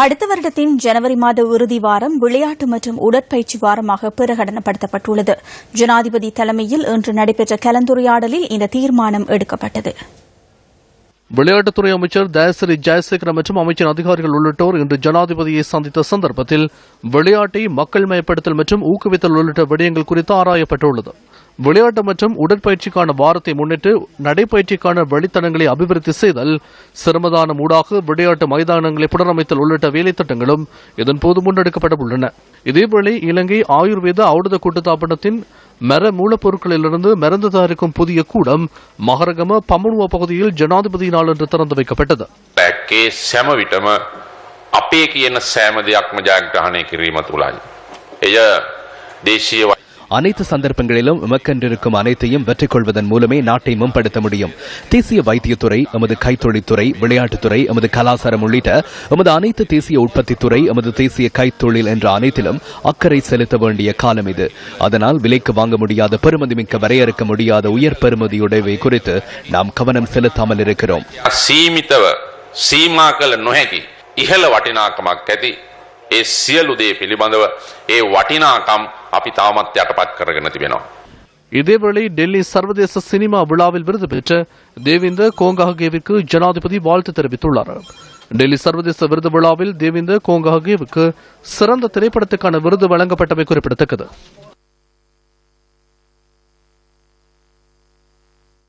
அடுத்த வருடத்தின் ஜனவரி மாத இறுதி வாரம் விளையாட்டு மற்றும் உடற்பயிற்சி வாரமாக பிரகடனப்படுத்தப்பட்டுள்ளது. ஜனாதிபதி தலைமையில் இன்று நடைபெற்ற கலந்துரையாடலில் இந்த தீர்மானம் எடுக்கப்பட்டது. விளையாட்டுத்துறை அமைச்சர் தயசிரி ஜெயசேகர் மற்றும் அமைச்சர் அதிகாரிகள் உள்ளிட்டோர் இன்று ஜனாதிபதியை சந்தித்த சந்தர்ப்பத்தில் விளையாட்டை மக்கள் மயப்படுத்தல் மற்றும் ஊக்குவித்தல் உள்ளிட்ட விடயங்கள் குறித்து ஆராயப்பட்டுள்ளது. விளையாட்டு மற்றும் உடற்பயிற்சிக்கான வாரத்தை முன்னிட்டு நடைப்பயிற்சிக்கான வழித்தடங்களை அபிவிருத்தி செய்தல் சிரமதானம் ஊடாக விளையாட்டு மைதானங்களை புனரமைத்தல் உள்ளிட்ட வேலைத்திட்டங்களும் இதன்போது முன்னெடுக்கப்பட உள்ளன இதேவேளை இலங்கை ஆயுர்வேத ஔடத கூட்டுத்தாபனத்தின் மர மூலப்பொருட்களிலிருந்து மருந்து தயாரிக்கும் புதிய கூடம் மகரகம பமனுவ பகுதியில் ஜனாதிபதியினால் இன்று திறந்து வைக்கப்பட்டது පැක්කේ සැම විටම අපේ කියන සෑම දෙයක්ම ජයග්‍රහණය කිරීම තුළයි. එය දේශීය වෛ- அனைத்து சந்தர்ப்பங்களிலும் எமக்கென்றிருக்கும் அனைத்தையும் வெற்றி கொள்வதன் மூலமே நாட்டை மேம்படுத்த முடியும். தேசிய வைத்தியத்துறை எமது கைத்தொழில்துறை விளையாட்டுத்துறை எமது கலாச்சாரம் உள்ளிட்ட எமது அனைத்து தேசிய உற்பத்தி துறை எமது தேசிய கைத்தொழில் என்ற அனைத்திலும் அக்கறை செலுத்த வேண்டிய காலம் இது. அதனால் விலைக்கு வாங்க முடியாத பெருமதி மிக்க வரையறுக்க முடியாத உயர் பெருமதியுடையவை குறித்து நாம் கவனம் செலுத்தாமல் இருக்கிறோம். சீமித்தவ சீமாக்கள் நுகி இகல வட்டினாக்கமாக ඒ සියලු දේ පිළිබඳව ඒ වටිනාකම් අපි තවමත් යටපත් කරගෙන තිබෙනවා. இதேவேளை டெல்லி சர்வதேச சினிமா விழாவில் விருது பெற்ற தேவிந்த கோங்காகேவிற்கு ஜனாதிபதி வாழ்த்து தெரிவித்துள்ளார் டெல்லி சர்வதேச விருது விழாவில் தேவிந்த கோங்காகேவுக்கு சிறந்த திரைப்படத்துக்கான விருது வழங்கப்பட்டமை குறிப்பிடத்தக்கது